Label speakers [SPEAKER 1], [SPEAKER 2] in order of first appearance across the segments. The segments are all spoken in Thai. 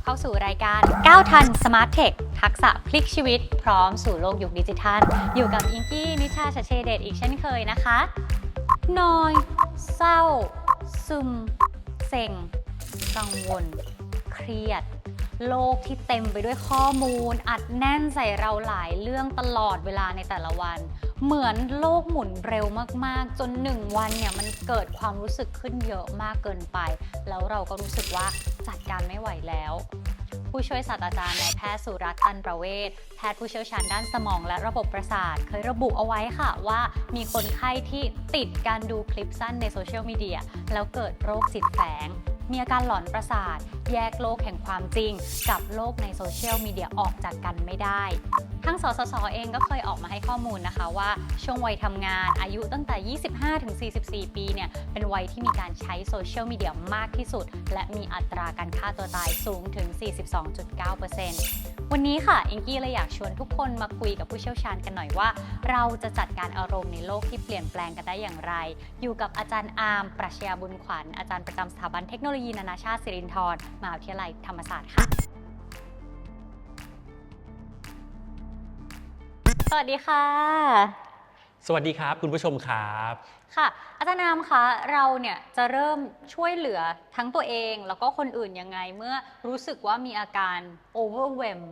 [SPEAKER 1] บเข้าสู่รายการ9ทันสมาร์ทเทคทักษะพลิกชีวิต พร้อมสู่โลกยุคดิจิทัล อยู่กับอิงกี้นิชาชเชเดตอีกเช่นเคยนะคะนอย เศร้า ซึม เซ็ง กังวล เครียด โลกที่เต็มไปด้วยข้อมูล อัดแน่นใส่เราหลายเรื่องตลอดเวลาในแต่ละวัน เหมือนโลกหมุนเร็วมากๆ จนหนึ่งวันเนี่ยมันเกิดความรู้สึกขึ้นเยอะมากเกินไป แล้วเราก็รู้สึกว่าจัดการไม่ไหวแล้ว ผู้ช่วยศาสตราจารย์นายแพทย์สุรัตน์ตันประเวศแพทย์ผู้เชี่ยวชาญด้านสมองและระบบประสาท เคยระบุเอาไว้ค่ะว่ามีคนไข้ที่ติดการดูคลิปสั้นในโซเชียลมีเดียแล้วเกิดโรคจิตแฝง มีอาการหลอนประสาท แยกโลกแห่งความจริง กับโลกในโซเชียลมีเดียออกจากกันไม่ได้ทั้งสสสเองก็เคยออกมาให้ข้อมูลนะคะว่าช่วงวัยทำงานอายุตั้งแต่ 25 ถึง 44 ปีเนี่ยเป็นวัยที่มีการใช้โซเชียลมีเดียมากที่สุด และมีอัตราการฆ่าตัวตายสูงถึง 42.9%วันนี้ค่ะอิงกี้เลยอยากชวนทุกคนมาคุยกับผู้เชี่ยวชาญกันหน่อยว่า เราจะจัดการอารมณ์ในโลกที่เปลี่ยนแปลงกันได้อย่างไร อยู่กับอาจารย์อาร์มปรัชญาบุญขวัญอาจารย์ประจำสถาบันเทคโนโลยีนานาชาติสิรินธรมหาวิทยาลัยธรรมศาสตร์ค่ะ สวัสดีค่ะ
[SPEAKER 2] สวัสดีครับ คุณผู้ชมครับ
[SPEAKER 1] ค่ะ อาจารย์นามคะเราเนี่ยจะเริ่มช่วยเหลือทั้งตัวเอง แล้วก็คนอื่นยังไงเมื่อรู้สึกว่ามีอาการ overwhelm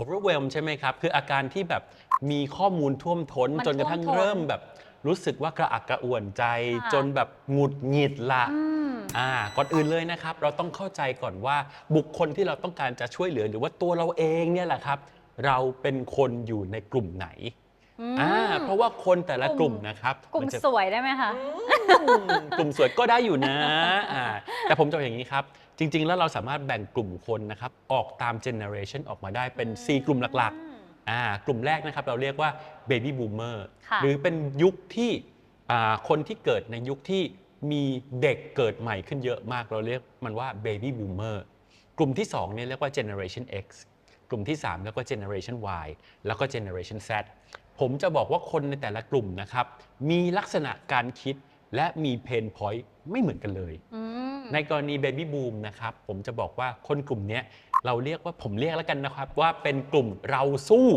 [SPEAKER 2] overwhelm ใช่ไหมครับ คืออาการที่แบบมีข้อมูลท่วมท้น
[SPEAKER 1] มัน
[SPEAKER 2] จนกระทั่ง
[SPEAKER 1] ท่วมท้น
[SPEAKER 2] เริ่มแบบ รู้สึกว่ากระอักกระอ่วนใจ
[SPEAKER 1] ค่ะ
[SPEAKER 2] จนแบบหงุดหงิดละ
[SPEAKER 1] อืม
[SPEAKER 2] อ่าก่อนอื่นเลยนะครับ เราต้องเข้าใจก่อนว่าบุคคลที่เราต้องการจะช่วยเหลือหรือว่าตัวเราเองเนี่ยแหละครับ เราเป็นคนอยู่ในกลุ่มไหน
[SPEAKER 1] อืม
[SPEAKER 2] อ่าเพราะว่าคนแต่ละ
[SPEAKER 1] ก
[SPEAKER 2] ก
[SPEAKER 1] ลุ่
[SPEAKER 2] ลุ่
[SPEAKER 1] ม
[SPEAKER 2] มนะครับ
[SPEAKER 1] กลุ่ม
[SPEAKER 2] นจะ
[SPEAKER 1] สวยได้ไหมคะ
[SPEAKER 2] อืมกลุ่มสวยก็ได้อยู่นะอ่าแต่ผมจะบอกอย่างนี้ครับ จริง ๆ แล้วเราสามารถแบ่งกลุ่มคนนะครับ ออกตามเจเนอเรชันออกมาได้เป็น 4 กลุ่มหลัก
[SPEAKER 1] อืม
[SPEAKER 2] ๆ อ่ากลุ่มแรกนะครับเราเรียกว่า Baby Boomer
[SPEAKER 1] ค่ะ
[SPEAKER 2] หรือเป็นยุคที่อ่าคนที่เกิดในยุคที่มีเด็กเกิดใหม่ขึ้นเยอะมาก เราเรียกมันว่า Baby Boomer กลุ่มที่2เนี่ยเรียกว่า Generation X กลุ่มที่3เรียกว่า Generation Y แล้วก็ Generation Z ผมจะบอกว่าคนในแต่ละกลุ่มนะครับ มีลักษณะการคิดและมีเพนพอยต์ไม่เหมือนกันเลย
[SPEAKER 1] อืม
[SPEAKER 2] ในกรณี Baby Boom นะครับผมจะบอกว่าคนกลุ่มเนี้ย เราเรียกว่าผมเรียกแล้วกันนะครับ ว่าเป็นกลุ่มเราสู้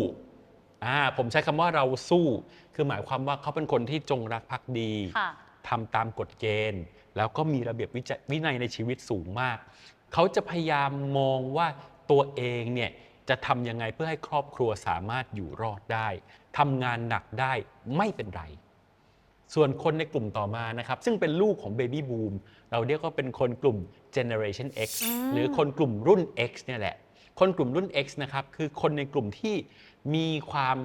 [SPEAKER 2] อ่าผมใช้คำว่าเราสู้ คือหมายความว่าเขาเป็นคนที่จงรักภักดี
[SPEAKER 1] ค่ะ
[SPEAKER 2] ทำตามกฎเกณฑ์ แล้วก็มีระเบียบวิจวินัยในชีวิตสูงมาก เขาจะพยายามมองว่าตัวเองเนี่ยจะทำยังไงเพื่อให้ครอบครัวสามารถอยู่รอดได้ทำงานหนักได้ไม่เป็นไร ส่วนคนในกลุ่มต่อมานะครับซึ่งเป็นลูกของ Baby Boom เราเรียกว่าเป็นคนกลุ่ม Generation X
[SPEAKER 1] อืม
[SPEAKER 2] หรือคนกลุ่มรุ่น X เนี่ยแหละ คนกลุ่มรุ่น X นะครับคือคนในกลุ่มที่มีความ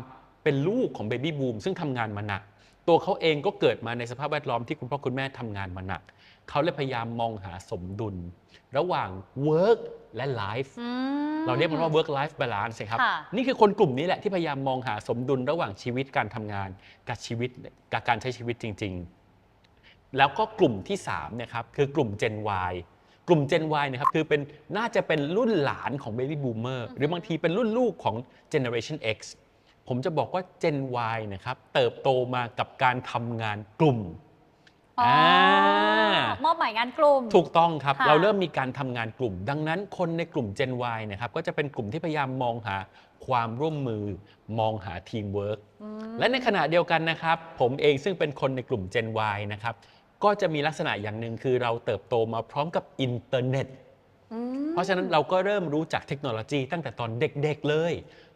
[SPEAKER 2] เป็นลูกของ Baby Boom ซึ่งทำงานมาหนัก ตัวเขาเองก็เกิดมาในสภาพแวดล้อมที่คุณพ่อคุณแม่ทำงานมาหนัก เขาเลยพยายามมองหาสมดุล ระหว่าง work และ life
[SPEAKER 1] อืม
[SPEAKER 2] เราเรียกมันว่า work life balance ครับ
[SPEAKER 1] ค่ะ
[SPEAKER 2] นี่คือคนกลุ่มนี้แหละที่พยายามมองหาสมดุลระหว่างชีวิตการทำงาน กับชีวิตกับการใช้ชีวิตจริง ๆ แล้วก็กลุ่มที่3เนี่ยครับคือกลุ่ม Gen Y กลุ่ม Gen Y เนะครับคือเป็นน่าจะเป็นรุ่นหลานของ Baby Boomer หรือบางทีเป็นรุ่นลูกของ Generation X ผมจะบอกว่า Gen Y นะครับเติบโตมากับการทำงานกลุ่ม
[SPEAKER 1] อ๋ออามอบหมายงานกลุ่ม
[SPEAKER 2] ถูกต้องครับ
[SPEAKER 1] ค่ะ
[SPEAKER 2] เราเริ่มมีการทำงานกลุ่ม ดังนั้นคนในกลุ่ม Gen Y นะครับก็จะเป็นกลุ่มที่พยายามมองหาความร่วมมือ มองหาทีมเวิร์ก
[SPEAKER 1] อืม
[SPEAKER 2] และในขณะเดียวกันนะครับ ผมเองซึ่งเป็นคนในกลุ่ม Gen Y นะครับก็จะมีลักษณะอย่างหนึ่งคือเราเติบโตมาพร้อมกับอินเทอร์เน็ต
[SPEAKER 1] อืม
[SPEAKER 2] เพราะฉะนั้นเราก็เริ่มรู้จักเทคโนโลยีตั้งแต่ตอนเด็กๆเลย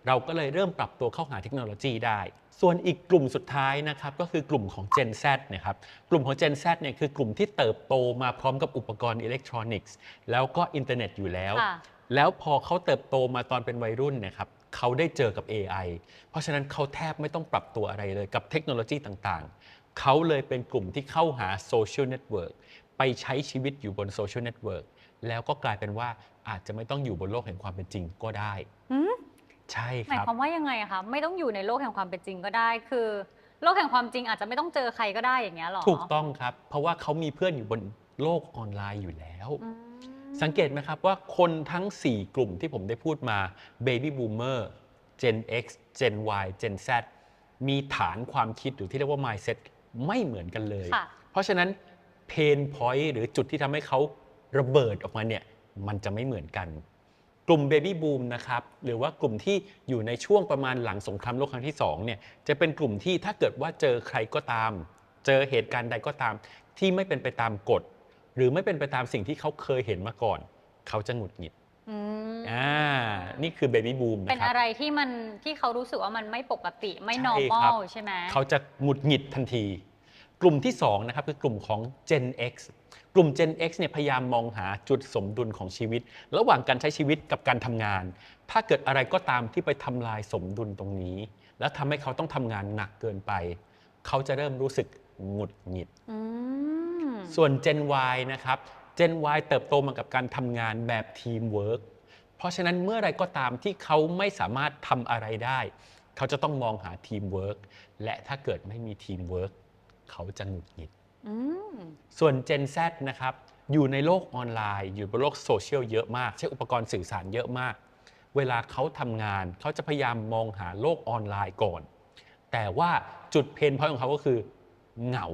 [SPEAKER 2] เราก็เลยเริ่มปรับตัวเข้าหาเทคโนโลยีได้ ส่วนอีกกลุ่มสุดท้ายนะครับก็คือกลุ่มของ Gen Z นะครับกลุ่มของ Gen Z เนี่ยคือกลุ่มที่เติบโตมาพร้อมกับอุปกรณ์อิเล็กทรอนิกส์แล้วก็อินเทอร์เน็ตอยู่แล้ว
[SPEAKER 1] ค่ะ
[SPEAKER 2] แล้วพอเขาเติบโตมาตอนเป็นวัยรุ่นเนะครับเขาได้เจอกับ AI เพราะฉะนั้นเขาแทบไม่ต้องปรับตัวอะไรเลยกับเทคโนโลยีต่างๆ เขาเลยเป็นกลุ่มที่เข้าหาโซเชียลเน็ตเวิร์กไปใช้ชีวิตอยู่บนโซเชียลเน็ตเวิร์กแล้วก็กลายเป็นว่าอาจจะไม่ต้องอยู่บนโลกแห่งความเป็นจริงก็ได้
[SPEAKER 1] หืม
[SPEAKER 2] ใช่
[SPEAKER 1] หมาย
[SPEAKER 2] ครับ
[SPEAKER 1] ความว่ายังไงอะคะไม่ต้องอยู่ในโลกแห่งความเป็นจริงก็ได้ คือ โลกแห่งความจริงอาจจะไม่ต้องเจอใครก็ได้อย่างเงี้ยหรอ
[SPEAKER 2] ถูกต้องครับ เพราะว่าเขามีเพื่อนอยู่บนโลกออนไลน์อยู่แล้ว
[SPEAKER 1] อืม
[SPEAKER 2] สังเกตไหมครับว่าคนทั้ง 4 กลุ่มที่ผมได้พูดมา Baby Boomer Gen X Gen Y Gen Z มีฐานความคิดหรือที่เรียกว่า mindset ไม่เหมือนกันเลย
[SPEAKER 1] ค่ะ
[SPEAKER 2] เพราะฉะนั้น pain point หรือจุดที่ทำให้เขาระเบิดออกมาเนี่ย มันจะไม่เหมือนกัน กลุ่ม Baby Boom นะครับหรือว่ากลุ่มที่อยู่ในช่วงประมาณหลังสงครามโลกครั้งที่2เนี่ยจะเป็นกลุ่มที่ถ้าเกิดว่าเจอใครก็ตาม เจอเหตุการณ์ใดก็ตาม ที่ไม่เป็นไปตามกฎ หรือไม่เป็นไปตามสิ่งที่เขาเคยเห็นมาก่อน เขาจะหงุดหงิด
[SPEAKER 1] อืม
[SPEAKER 2] อ่านี่คือ Baby Boom
[SPEAKER 1] เป็น
[SPEAKER 2] นะครั
[SPEAKER 1] อะ
[SPEAKER 2] บ
[SPEAKER 1] ไรที่มันที่เขารู้สึกว่ามันไม่ปกติไม่
[SPEAKER 2] ใช่ครับ
[SPEAKER 1] normal ใช่ไหม
[SPEAKER 2] เขาจะหงุดหงิดทันที กลุ่มที่2นะครับคือกลุ่มของ Gen X กลุ่ม Gen X เนี่ยพยายามมองหาจุดสมดุลของชีวิต ระหว่างการใช้ชีวิตกับการทำงาน ถ้าเกิดอะไรก็ตามที่ไปทำลายสมดุลตรงนี้ แล้วทำให้เขาต้องทำงานหนักเกินไป เขาจะเริ่มรู้สึกหงุดหงิด
[SPEAKER 1] อืม
[SPEAKER 2] ส่วน Gen Y นะครับ Gen Y เติบโตมากับการทำงานแบบทีมเวิร์กเพราะฉะนั้นเมื่อไรก็ตามที่เขาไม่สามารถทำอะไรได้ เขาจะต้องมองหาทีมเวิร์กและถ้าเกิดไม่มีทีมเวิร์กเขาจะหงุดหงิด
[SPEAKER 1] อืม
[SPEAKER 2] ส่วน Gen Z นะครับ อยู่ในโลกออนไลน์ อยู่บนโลกโซเชียลเยอะมาก ใช้อุปกรณ์สื่อสารเยอะมาก เวลาเขาทำงานเขาจะพยายามมองหาโลกออนไลน์ก่อน แต่ว่าจุดเพนพอยของเขาก็คือ เหงา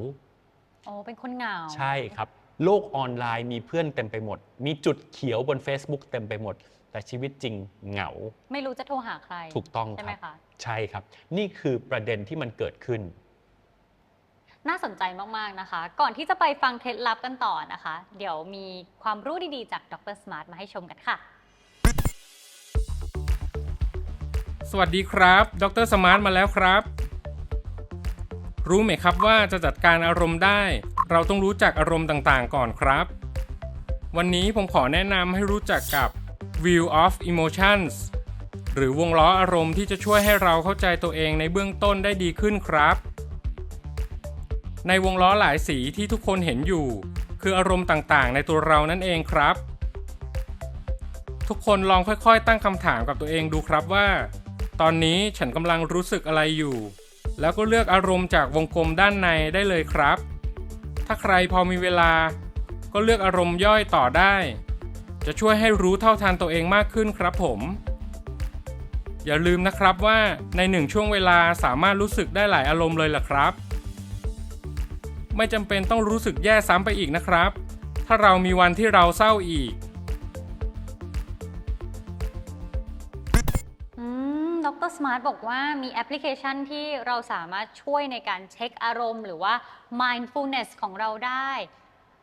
[SPEAKER 1] โอ้เป็นคนเหงา
[SPEAKER 2] ใช่ครับ โลกออนไลน์มีเพื่อนเต็มไปหมด มีจุดเขียวบน Facebook เต็มไปหมด แต่ชีวิตจริงเหงา
[SPEAKER 1] ไม่รู้จะโทรหาใคร
[SPEAKER 2] ถูกต้อง
[SPEAKER 1] ใช่
[SPEAKER 2] ค
[SPEAKER 1] ไหม
[SPEAKER 2] รับ
[SPEAKER 1] คะ
[SPEAKER 2] ใช่ครับ นี่คือประเด็นที่มันเกิดขึ้น
[SPEAKER 1] น่าสนใจมาก ๆ นะคะ ก่อนที่จะไปฟังเคล็ดลับกันต่อนะคะ เดี๋ยวมีความรู้ดี ๆ จากดรสมาร์ทมาให้ชมกันค่ะ
[SPEAKER 3] สวัสดีครับ ดรสมาร์ทมาแล้วครับ รู้ไหมครับว่าจะจัดการอารมณ์ได้ เราต้องรู้จักอารมณ์ต่างๆ ก่อนครับ วันนี้ผมขอแนะนำให้รู้จักกับ View of Emotions หรือวงล้ออารมณ์ที่จะช่วยให้เราเข้าใจตัวเองในเบื้องต้นได้ดีขึ้นครับ ในวงล้อหลายสีที่ทุกคนเห็นอยู่ คืออารมณ์ต่างๆ ในตัวเรานั่นเองครับ ทุกคนลองค่อยๆ ตั้งคำถามกับตัวเองดูครับว่า ตอนนี้ฉันกำลังรู้สึกอะไรอยู่ แล้วก็เลือกอารมณ์จากวงกลมด้านในได้เลยครับ ถ้าใครพอมีเวลา ก็เลือกอารมณ์ย่อยต่อได้ จะช่วยให้รู้เท่าทันตัวเองมากขึ้นครับผมอย่าลืมนะครับว่าในหนึ่งช่วงเวลาสามารถรู้สึกได้หลายอารมณ์เลยล่ะครับ ไม่จำเป็นต้องรู้สึกแย่ซ้ำไปอีกนะครับ ถ้าเรามีวันที่เราเศร้าอีก
[SPEAKER 1] อืมดรสมาร์ทบอกว่ามีแอปพลิเคชันที่เราสามารถช่วยในการเช็คอารมณ์ หรือว่า mindfulness ของเราได้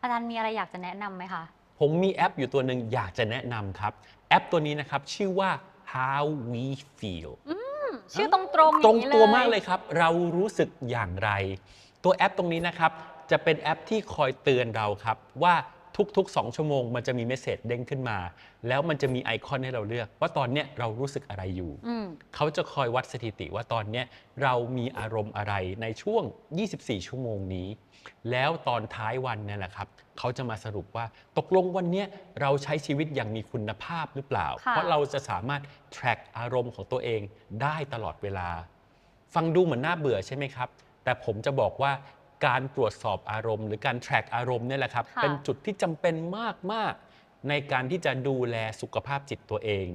[SPEAKER 1] อาจารย์มีอะไรอยากจะแนะนำไหมคะ
[SPEAKER 2] ผมมีแอปอยู่ตัวหนึ่งอยากจะแนะนำครับ แอปตัวนี้นะครับชื่อว่า How We Feel
[SPEAKER 1] ชื่อตรงๆอย่างนี้
[SPEAKER 2] ตรงตัว
[SPEAKER 1] เลย
[SPEAKER 2] มากเลยครับ เรารู้สึกอย่างไร ตัวแอปตรงนี้นะครับ จะเป็นแอปที่คอยเตือนเราครับ ว่าทุกๆ 2 ชั่วโมงมันจะมีเมสเซจเด้งขึ้นมา แล้วมันจะมีไอคอนให้เราเลือก ว่าตอนเนี้ยเรารู้สึกอะไรอยู่
[SPEAKER 1] อืม
[SPEAKER 2] เขาจะคอยวัดสถิติว่าตอนเนี้ยเรามีอารมณ์อะไรในช่วง 24 ชั่วโมงนี้ แล้วตอนท้ายวันเนี่ยแหละครับ เขาจะมาสรุปว่าตกลงวันเนี้ยเราใช้ชีวิตอย่างมีคุณภาพหรือเปล่า
[SPEAKER 1] ค่ะ
[SPEAKER 2] เพราะเราจะสามารถ track อารมณ์ของตัวเองได้ตลอดเวลา ฟังดูเหมือนน่าเบื่อใช่ไหมครับ แต่ผมจะบอกว่าการตรวจสอบอารมณ์ หรือการ track อารมณ์เนี่ยแหละครับ
[SPEAKER 1] ค่ะ
[SPEAKER 2] เป็นจุดที่จำเป็นมาก ๆ ในการที่จะดูแลสุขภาพจิตตัวเอง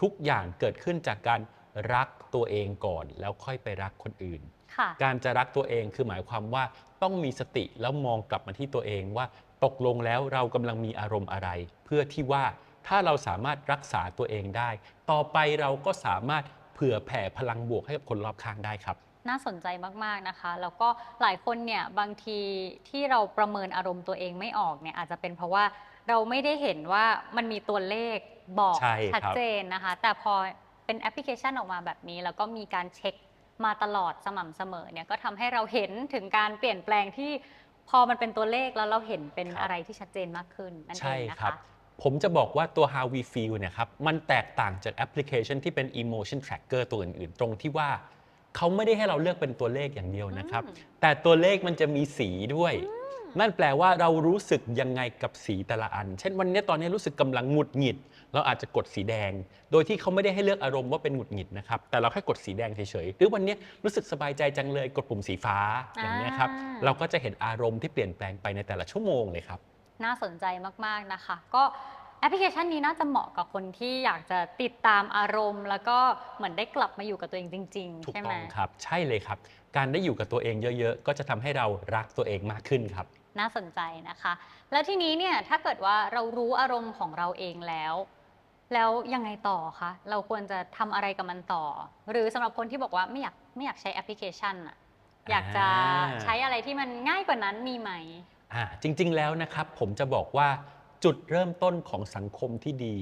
[SPEAKER 2] ทุกอย่างเกิดขึ้นจากการรักตัวเองก่อน แล้วค่อยไปรักคนอื่น
[SPEAKER 1] ค่ะ
[SPEAKER 2] การจะรักตัวเองคือหมายความว่าต้องมีสติแล้วมองกลับมาที่ตัวเองว่าตกลงแล้วเรากำลังมีอารมณ์อะไร เพื่อที่ว่าถ้าเราสามารถรักษาตัวเองได้ ต่อไปเราก็สามารถเผื่อแผ่พลังบวกให้กับคนรอบข้างได้ครับ
[SPEAKER 1] น่าสนใจมากๆนะคะ แล้วก็หลายคนเนี่ยบางทีที่เราประเมินอารมณ์ตัวเองไม่ออกเนี่ยอาจจะเป็นเพราะว่าเราไม่ได้เห็นว่ามันมีตัวเลขบอก
[SPEAKER 2] ใช่ครับ
[SPEAKER 1] ชัดเจนนะคะ แต่พอเป็นแอปพลิเคชันออกมาแบบนี้ แล้วก็มีการเช็คมาตลอดสม่ำเสมอเนี่ยก็ทำให้เราเห็นถึงการเปลี่ยนแปลงที่พอมันเป็นตัวเลขแล้วเราเห็นเป็น
[SPEAKER 2] ครับ
[SPEAKER 1] อะไรที่ชัดเจนมากขึ้นนั่นเอ
[SPEAKER 2] ใช่
[SPEAKER 1] งนะ
[SPEAKER 2] ครั
[SPEAKER 1] คะ
[SPEAKER 2] บ ผมจะบอกว่าตัว How We Feel เนี่ยครับ มันแตกต่างจากแอปพลิเคชันที่เป็น Emotion Tracker ตัวอื่น ๆ ตรงที่ว่า เขาไม่ได้ให้เราเลือกเป็นตัวเลขอย่างเดียวนะครับ แต่ตัวเลขมันจะมีสีด้วย นั่นแปลว่าเรารู้สึกยังไงกับสีแต่ละอัน เช่นวันนี้ตอนนี้รู้สึกกำลังหงุดหงิด เราอาจจะกดสีแดง โดยที่เขาไม่ได้ให้เลือกอารมณ์ว่าเป็นหงุดหงิดนะครับ แต่เราแค่กดสีแดงเฉยๆ หรือวันนี้รู้สึกสบายใจจังเลยกดปุ่มสีฟ้าอย่างนี้ยครับ
[SPEAKER 1] อ่า
[SPEAKER 2] เราก็จะเห็นอารมณ์ที่เปลี่ยนแปลงไปในแต่ละชั่วโมงเลยครับ
[SPEAKER 1] น่าสนใจมากๆนะคะ ก็แอ ปพลิเคชันนี้น่าจะเหมาะกับคนที่อยากจะติดตามอารมณ์ แล้วก็เหมือนได้กลับมาอยู่กับตัวเองจริง ๆ
[SPEAKER 2] ถูก
[SPEAKER 1] ใช่ไห
[SPEAKER 2] ต้
[SPEAKER 1] ม
[SPEAKER 2] องครับ ใช่เลยครับ การได้อยู่กับตัวเองเยอะๆ ก็จะทำให้เรารักตัวเองมากขึ้นครับ
[SPEAKER 1] น่าสนใจนะคะ แล้วทีนี้เนี่ยถ้าเกิดว่าเรารู้อารมณ์ของเราเองแล้ว แล้วยังไงต่อคะเราควรจะทำอะไรกับมันต่อ หรือสำหรับคนที่บอกว่าไม่อยากไม่อยากใช้แอปพลิเคชันอะอยากจะ
[SPEAKER 2] อ่า
[SPEAKER 1] ใช้อะไรที่มันง่ายกว่านั้นมีไหม
[SPEAKER 2] อ่าจริงๆแล้วนะครับผมจะบอกว่า จุดเริ่มต้นของสังคมที่ดี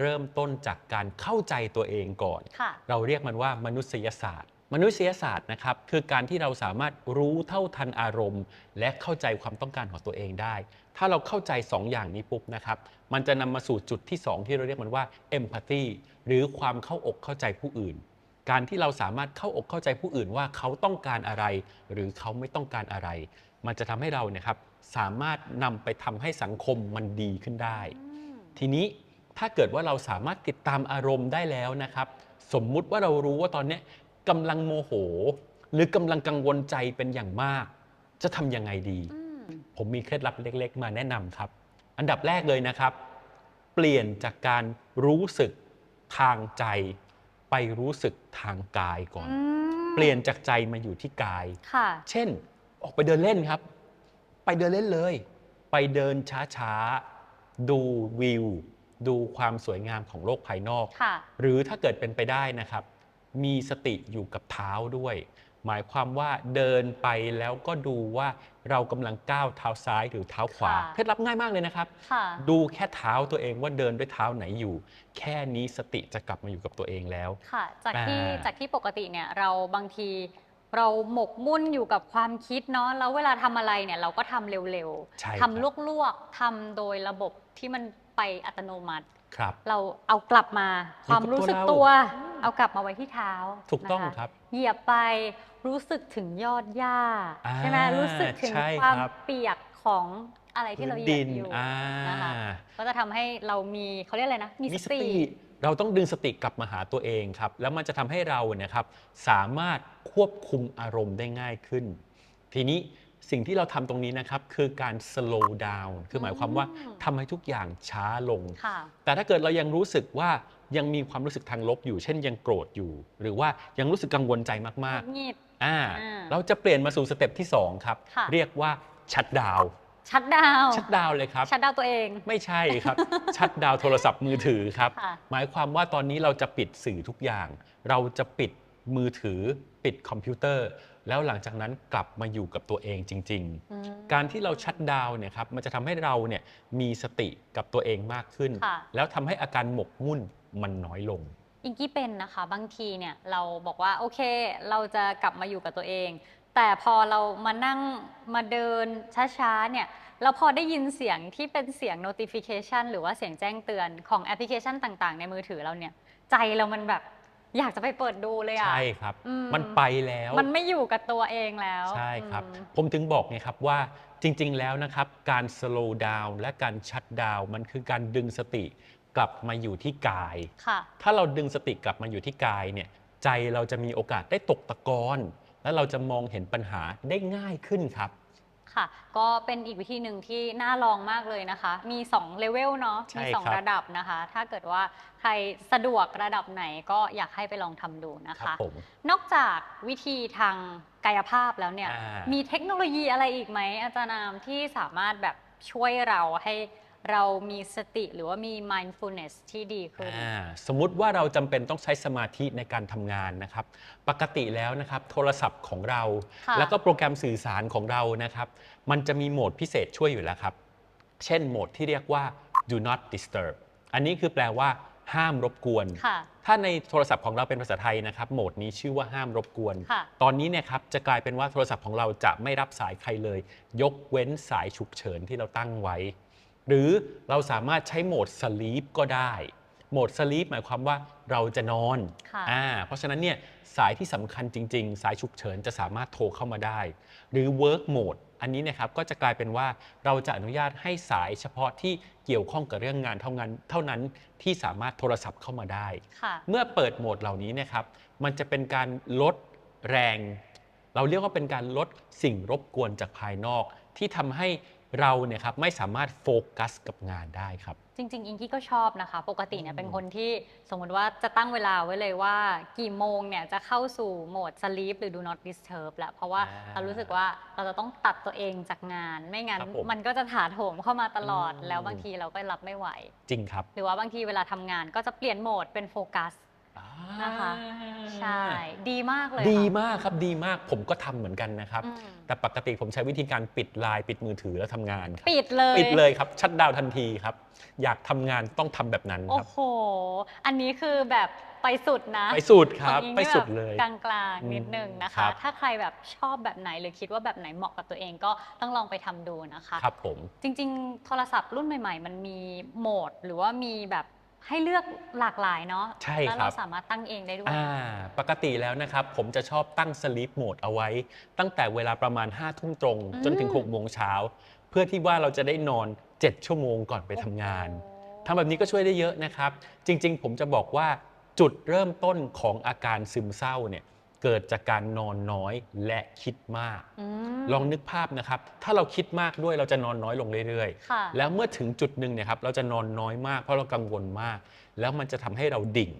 [SPEAKER 2] เริ่มต้นจากการเข้าใจตัวเองก่อน
[SPEAKER 1] ค่ะ
[SPEAKER 2] เราเรียกมันว่ามนุษยศาสตร์ มนุษยศาสตร์นะครับ คือการที่เราสามารถรู้เท่าทันอารมณ์ และเข้าใจความต้องการของตัวเองได้ ถ้าเราเข้าใจ 2 อย่างนี้ปุ๊บนะครับ มันจะนำมาสู่จุดที่ 2 ที่เราเรียกมันว่า empathy หรือความเข้าอกเข้าใจผู้อื่น การที่เราสามารถเข้าอกเข้าใจผู้อื่นว่าเขาต้องการอะไร หรือเขาไม่ต้องการอะไร มันจะทำให้เราเนี่ยครับ สามารถนำไปทำให้สังคมมันดีขึ้นได้ ทีนี้ถ้าเกิดว่าเราสามารถติดตามอารมณ์ได้แล้วนะครับ สมมุติว่าเรารู้ว่าตอนเนี้ยกำลังโมโห หรือกำลังกังวลใจเป็นอย่างมาก จะทำยังไงดี
[SPEAKER 1] อืม
[SPEAKER 2] ผมมีเคล็ดลับเล็ก ๆ มาแนะนำครับ อันดับแรกเลยนะครับ เปลี่ยนจากการรู้สึกทางใจ ไปรู้สึกทางกายก่อน
[SPEAKER 1] อืม
[SPEAKER 2] เปลี่ยนจากใจมาอยู่ที่กาย
[SPEAKER 1] ค่ะ
[SPEAKER 2] เช่น ออกไปเดินเล่นครับ ไปเดินเล่นเลย ไปเดินช้าๆ ดูวิว ดูความสวยงามของโลกภายนอก
[SPEAKER 1] ค่ะ
[SPEAKER 2] หรือถ้าเกิดเป็นไปได้นะครับ มีสติอยู่กับเท้าด้วย หมายความว่าเดินไปแล้วก็ดูว่าเรากำลังก้าวเท้าซ้ายหรือเท้าขวา
[SPEAKER 1] ค่ะ
[SPEAKER 2] เคล็ดลับง่ายมากเลยนะครับ
[SPEAKER 1] ค่ะ
[SPEAKER 2] ดูแค่เท้าตัวเองว่าเดินด้วยเท้าไหนอยู่ แค่นี้สติจะกลับมาอยู่กับตัวเองแล้ว
[SPEAKER 1] ค่ะ จากที่
[SPEAKER 2] อ่า
[SPEAKER 1] จากที่ปกติเนี่ยเราบางที เราหมกมุ่นอยู่กับความคิดเนาะแล้วเวลาทำอะไรเนี่ยเราก็ทำเร็ว
[SPEAKER 2] ใช่
[SPEAKER 1] ๆ
[SPEAKER 2] ครับ
[SPEAKER 1] ทำลวกๆทำโดยระบบที่มันไปอัตโนมัติ
[SPEAKER 2] ครับ
[SPEAKER 1] เราเอากลับมา
[SPEAKER 2] อยู่
[SPEAKER 1] ความ
[SPEAKER 2] กับ
[SPEAKER 1] รู้สึก
[SPEAKER 2] ตัวเรา
[SPEAKER 1] ตัว เอากลับมาไว้ที่เท้า
[SPEAKER 2] ถูกต้อง
[SPEAKER 1] นะะ
[SPEAKER 2] ครับ
[SPEAKER 1] เหยียบไปรู้สึกถึงยอดหญ้า
[SPEAKER 2] อ่า
[SPEAKER 1] ใช่ไหมรู้สึกถึง
[SPEAKER 2] ใช่
[SPEAKER 1] ความ
[SPEAKER 2] ครับ
[SPEAKER 1] เปียกของอะไรที่เราเหยียบอยู่
[SPEAKER 2] อ่า
[SPEAKER 1] นะคะก็จะทำให้เรามีเขาเรียกอะไรนะ มี
[SPEAKER 2] มี
[SPEAKER 1] ส
[SPEAKER 2] ส
[SPEAKER 1] ติ
[SPEAKER 2] ติ เราต้องดึงสติกลับมาหาตัวเองครับ แล้วมันจะทำให้เราเนี่ยครับสามารถควบคุมอารมณ์ได้ง่ายขึ้น ทีนี้สิ่งที่เราทำตรงนี้นะครับ คือการ slow down คือหมายความว่า
[SPEAKER 1] อืม
[SPEAKER 2] ทำให้ทุกอย่างช้าลง
[SPEAKER 1] ค่ะ
[SPEAKER 2] แต่ถ้าเกิดเรายังรู้สึกว่ายังมีความรู้สึกทางลบอยู่ เช่นยังโกรธอยู่ หรือว่ายังรู้สึกกังวลใจมาก
[SPEAKER 1] หงุดหงิด
[SPEAKER 2] ๆอ่า
[SPEAKER 1] อ่า
[SPEAKER 2] เราจะเปลี่ยนมาสู่สเต็ปที่สองครับ
[SPEAKER 1] ค่ะ
[SPEAKER 2] เรียกว่าชัดดาว
[SPEAKER 1] ชัดดาวน์
[SPEAKER 2] ชัดดาวเลยครับ
[SPEAKER 1] ชัดดาวน์ตัวเอง
[SPEAKER 2] ไม่ใช่ครับ ชัดดาวน์โทรศัพท์มือถือครับ
[SPEAKER 1] ค่ะ
[SPEAKER 2] หมายความว่าตอนนี้เราจะปิดสื่อทุกอย่าง เราจะปิดมือถือ ปิดคอมพิวเตอร์ แล้วหลังจากนั้นกลับมาอยู่กับตัวเองจริง
[SPEAKER 1] อืม
[SPEAKER 2] ๆการที่เราชัดดาวน์เนี่ยครับมันจะทำให้เราเนี่ยมีสติกับตัวเองมากขึ้น
[SPEAKER 1] ค่ะ
[SPEAKER 2] แล้วทำให้อาการหมกมุ่นมันน้อยลง
[SPEAKER 1] อิงกี้เป็นนะคะ บางทีเนี่ยเราบอกว่าโอเค เราจะกลับมาอยู่กับตัวเอง แต่พอเรามานั่งมาเดินช้าๆเนี่ยเราพอได้ยินเสียงที่เป็นเสียง notification หรือว่าเสียงแจ้งเตือนของแอปพลิเคชันต่างๆ ในมือถือเราเนี่ย ใจเรามันแบบอยากจะไปเปิดดูเลยอะ
[SPEAKER 2] ใช่ครับ
[SPEAKER 1] อืม
[SPEAKER 2] มันไปแล้ว
[SPEAKER 1] มันไม่อยู่กับตัวเองแล้ว
[SPEAKER 2] ใช่ครับ
[SPEAKER 1] อืม
[SPEAKER 2] ผมถึงบอกไงครับว่าจริง ๆ แล้วนะครับ การ slow down และการชัดดาวมันคือการดึงสติกลับมาอยู่ที่กาย
[SPEAKER 1] ค่ะ
[SPEAKER 2] ถ้าเราดึงสติกลับมาอยู่ที่กายเนี่ยใจเราจะมีโอกาสได้ตกตะกอน และเราจะมองเห็นปัญหาได้ง่ายขึ้นครับ
[SPEAKER 1] ค่ะ ก็เป็นอีกวิธีหนึ่งที่น่าลองมากเลยนะคะ มี2เลเวลเนาะ
[SPEAKER 2] ใช่
[SPEAKER 1] มี
[SPEAKER 2] ครับ
[SPEAKER 1] 2ระดับนะคะ ถ้าเกิดว่าใครสะดวกระดับไหนก็อยากให้ไปลองทำดูนะ
[SPEAKER 2] ครั
[SPEAKER 1] คะ
[SPEAKER 2] ผม
[SPEAKER 1] นอกจากวิธีทางกายภาพแล้วเนี่ย
[SPEAKER 2] อ่า
[SPEAKER 1] มีเทคโนโลยีอะไรอีกไหมอาจารย์นามที่สามารถแบบช่วยเราให้ เรามีสติหรือว่ามี mindfulness ที่ดีขึ้น
[SPEAKER 2] อ่าสมมุติว่าเราจำเป็นต้องใช้สมาธิในการทำงานนะครับ ปกติแล้วนะครับ โทรศัพท์ของเรา
[SPEAKER 1] ค่ะ
[SPEAKER 2] แล้วก็โปรแกรมสื่อสารของเรานะครับ มันจะมีโหมดพิเศษช่วยอยู่แล้วครับ เช่นโหมดที่เรียกว่า do not disturb อันนี้คือแปลว่าห้ามรบกวน
[SPEAKER 1] ค่ะ
[SPEAKER 2] ถ้าในโทรศัพท์ของเราเป็นภาษาไทยนะครับ โหมดนี้ชื่อว่าห้ามรบกวน
[SPEAKER 1] ค่ะ
[SPEAKER 2] ตอนนี้เนี่ยครับจะกลายเป็นว่าโทรศัพท์ของเราจะไม่รับสายใครเลย ยกเว้นสายฉุกเฉินที่เราตั้งไว้ หรือเราสามารถใช้โหมด sleep ก็ได้ โหมด sleep หมายความว่าเราจะนอน
[SPEAKER 1] ค่ะ
[SPEAKER 2] อ่าเพราะฉะนั้นเนี่ยสายที่สำคัญจริง ๆ สายฉุกเฉินจะสามารถโทรเข้ามาได้ หรือ work mode อันนี้นะครับก็จะกลายเป็นว่าเราจะอนุญาตให้สายเฉพาะที่เกี่ยวข้องกับเรื่องงานเท่านั้นเท่านั้นที่สามารถโทรศัพท์เข้ามาได้
[SPEAKER 1] ค่ะ
[SPEAKER 2] เมื่อเปิดโหมดเหล่านี้นะครับ มันจะเป็นการลดแรง เราเรียกว่าเป็นการลดสิ่งรบกวนจากภายนอก ที่ทำให้ เราเนี่ยครับไม่สามารถโฟกัสกับงานได้ครับ
[SPEAKER 1] จริง ๆ อิงกี้ก็ชอบนะคะ ปกติเนี่ยเป็นคนที่สมมติว่าจะตั้งเวลาไว้เลยว่ากี่โมงเนี่ยจะเข้าสู่โหมด sleep หรือ do not disturb แล้วเพราะว่า
[SPEAKER 2] อ่า
[SPEAKER 1] เรารู้สึกว่าเราจะต้องตัดตัวเองจากงาน ไม่งั้น
[SPEAKER 2] ครับผม
[SPEAKER 1] มันก็จะถาโถมเข้ามาตลอด
[SPEAKER 2] อืม
[SPEAKER 1] แล้วบางทีเราก็รับไม่ไหว
[SPEAKER 2] จริงครับ
[SPEAKER 1] หรือว่าบางทีเวลาทำงานก็จะเปลี่ยนโหมดเป็นโฟกัส นะคะ ใช่ ดีมากเลย
[SPEAKER 2] ดี
[SPEAKER 1] ค่ะ
[SPEAKER 2] มากครับดีมากผมก็ทำเหมือนกันนะครับ
[SPEAKER 1] อืม
[SPEAKER 2] แต่ปกติผมใช้วิธีการปิดไลน์ปิดมือถือแล้วทำงานครับ
[SPEAKER 1] ปิดเลย
[SPEAKER 2] ปิดเลยครับชัดดาวน์ทันทีครับ อยากทำงานต้องทำแบบนั้น
[SPEAKER 1] โอ้
[SPEAKER 2] ครับ
[SPEAKER 1] โห อันนี้คือแบบไปสุดนะ
[SPEAKER 2] ไปสุดครับ
[SPEAKER 1] ของอิง
[SPEAKER 2] ไป
[SPEAKER 1] นี่
[SPEAKER 2] สุด
[SPEAKER 1] แบบ
[SPEAKER 2] เลย
[SPEAKER 1] กลางๆนิดนึงนะ
[SPEAKER 2] ครั
[SPEAKER 1] คะ
[SPEAKER 2] บ
[SPEAKER 1] ถ้าใครแบบชอบแบบไหนหรือคิดว่าแบบไหนเหมาะกับตัวเองก็ต้องลองไปทำดูนะคะ
[SPEAKER 2] ครับผม
[SPEAKER 1] จริงๆ โทรศัพท์รุ่นใหม่ ๆ มันมีโหมด หรือว่ามีแบบ ให้เลือกหลากหลายเนาะ
[SPEAKER 2] ใช่
[SPEAKER 1] แล้ว
[SPEAKER 2] ครั
[SPEAKER 1] เรา
[SPEAKER 2] บ
[SPEAKER 1] สามารถตั้งเองได้ด้วย
[SPEAKER 2] อ่าปกติแล้วนะครับ ผมจะชอบตั้ง sleep mode เอาไว้ ตั้งแต่เวลาประมาณ5้าทุ่มตรง
[SPEAKER 1] อืม
[SPEAKER 2] จนถึง6กโมงเช้า เพื่อที่ว่าเราจะได้นอน 7 ชั่วโมงก่อนไปทำงาน
[SPEAKER 1] โอ้
[SPEAKER 2] ทำแบบนี้ก็ช่วยได้เยอะนะครับ จริง ๆ ผมจะบอกว่าจุดเริ่มต้นของอาการซึมเศร้าเนี่ย เกิดจากการนอนน้อยและคิดมาก
[SPEAKER 1] อืม
[SPEAKER 2] ลองนึกภาพนะครับ ถ้าเราคิดมากด้วยเราจะนอนน้อยลงเรื่อย
[SPEAKER 1] ค่ะ
[SPEAKER 2] ๆแล้วเมื่อถึงจุดหนึ่งเนะครับเราจะนอนน้อยมากเพราะเรากังวลมาก แล้วมันจะทำให้เราดิ่ง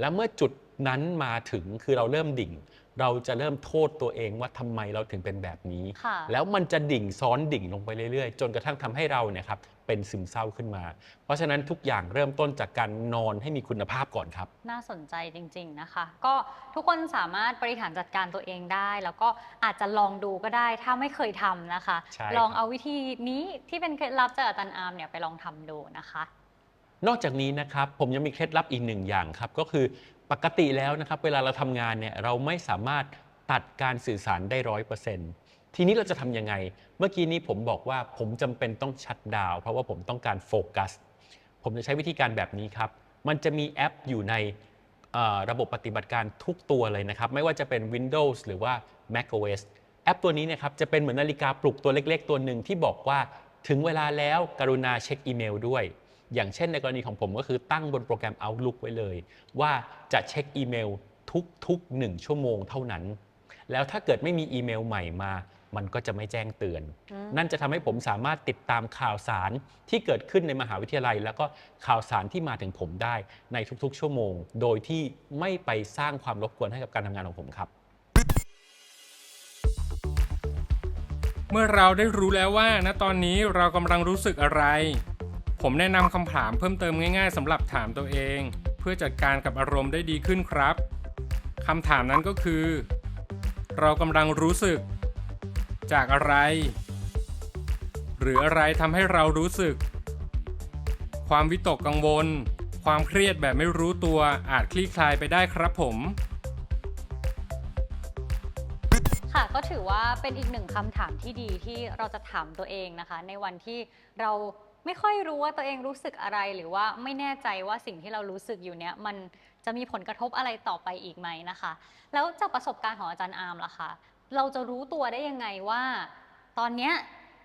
[SPEAKER 2] แล้วเมื่อจุดนั้นมาถึงคือเราเริ่มดิ่ง เราจะเริ่มโทษตัวเองว่าทำไมเราถึงเป็นแบบนี้
[SPEAKER 1] ค่ะ
[SPEAKER 2] แล้วมันจะดิ่งซ้อนดิ่งลงไปเรื่อยๆ จนกระทั่งทำให้เราเนี่ยครับเป็นซึมเศร้าขึ้นมา เพราะฉะนั้นทุกอย่างเริ่มต้นจากการนอนให้มีคุณภาพก่อนครับ
[SPEAKER 1] น่าสนใจจริง ๆนะคะ ก็ทุกคนสามารถบริหารจัดการตัวเองได้ แล้วก็อาจจะลองดูก็ได้ถ้าไม่เคยทำนะคะ
[SPEAKER 2] ใช่
[SPEAKER 1] ลอง
[SPEAKER 2] ครับ
[SPEAKER 1] เอาวิธีนี้ที่เป็นเคล็ดลับจากอาจารย์อาร์มเนี่ยไปลองทำดูนะคะ
[SPEAKER 2] นอกจากนี้นะครับผมยังมีเคล็ดลับอีกหนึ่งอย่างครับก็คือปกติแล้วนะครับเวลาเราทำงานเนี่ยเราไม่สามารถตัดการสื่อสารได้ร้อยเปอร์เซ็นต์ทีนี้เราจะทำยังไง เมื่อกี้นี้ผมบอกว่าผมจำเป็นต้องชัดดาวเพราะว่าผมต้องการโฟกัส ผมจะใช้วิธีการแบบนี้ครับ มันจะมีแอปอยู่ในระบบปฏิบัติการทุกตัวเลยนะครับ ไม่ว่าจะเป็น Windows หรือว่า macOS แอปตัวนี้นะครับจะเป็นเหมือนนาฬิกาปลุกตัวเล็ก ๆ ตัวหนึ่งที่บอกว่าถึงเวลาแล้วกรุณาเช็คอีเมลด้วย อย่างเช่นในกรณีของผมก็คือตั้งบนโปรแกรม Outlook ไว้เลย ว่าจะเช็คอีเมลทุกๆหนึ่งชั่วโมงเท่านั้น แล้วถ้าเกิดไม่มีอีเมลใหม่มา มันก็จะไม่แจ้งเตือน
[SPEAKER 1] อืม
[SPEAKER 2] นั่นจะทำให้ผมสามารถติดตามข่าวสารที่เกิดขึ้นในมหาวิทยาลัย แล้วก็ข่าวสารที่มาถึงผมได้ในทุกๆ ชั่วโมง โดยที่ไม่ไปสร้างความรบกวนให้กับการทำงานของผมครับ
[SPEAKER 3] เมื่อเราได้รู้แล้วว่าณตอนนี้เรากำลังรู้สึกอะไร ผมแนะนำคำถามเพิ่มเติมง่ายๆสำหรับถามตัวเอง เพื่อจัดการกับอารมณ์ได้ดีขึ้นครับคำถามนั้นก็คือ เรากำลังรู้สึก จากอะไร หรืออะไรทำให้เรารู้สึก ความวิตกกังวล ความเครียดแบบไม่รู้ตัวอาจคลี่คลายไปได้ครับผม
[SPEAKER 1] ค่ะก็ถือว่าเป็นอีกหนึ่งคำถามที่ดีที่เราจะถามตัวเองนะคะ ในวันที่เรา ไม่ค่อยรู้ว่าตัวเองรู้สึกอะไรหรือว่าไม่แน่ใจว่าสิ่งที่เรารู้สึกอยู่เนี้ยมันจะมีผลกระทบอะไรต่อไปอีกไหมนะคะ แล้วจากประสบการณ์ของอาจารย์อาร์มล่ะคะเราจะรู้ตัวได้ยังไงว่า ตอนเนี้ย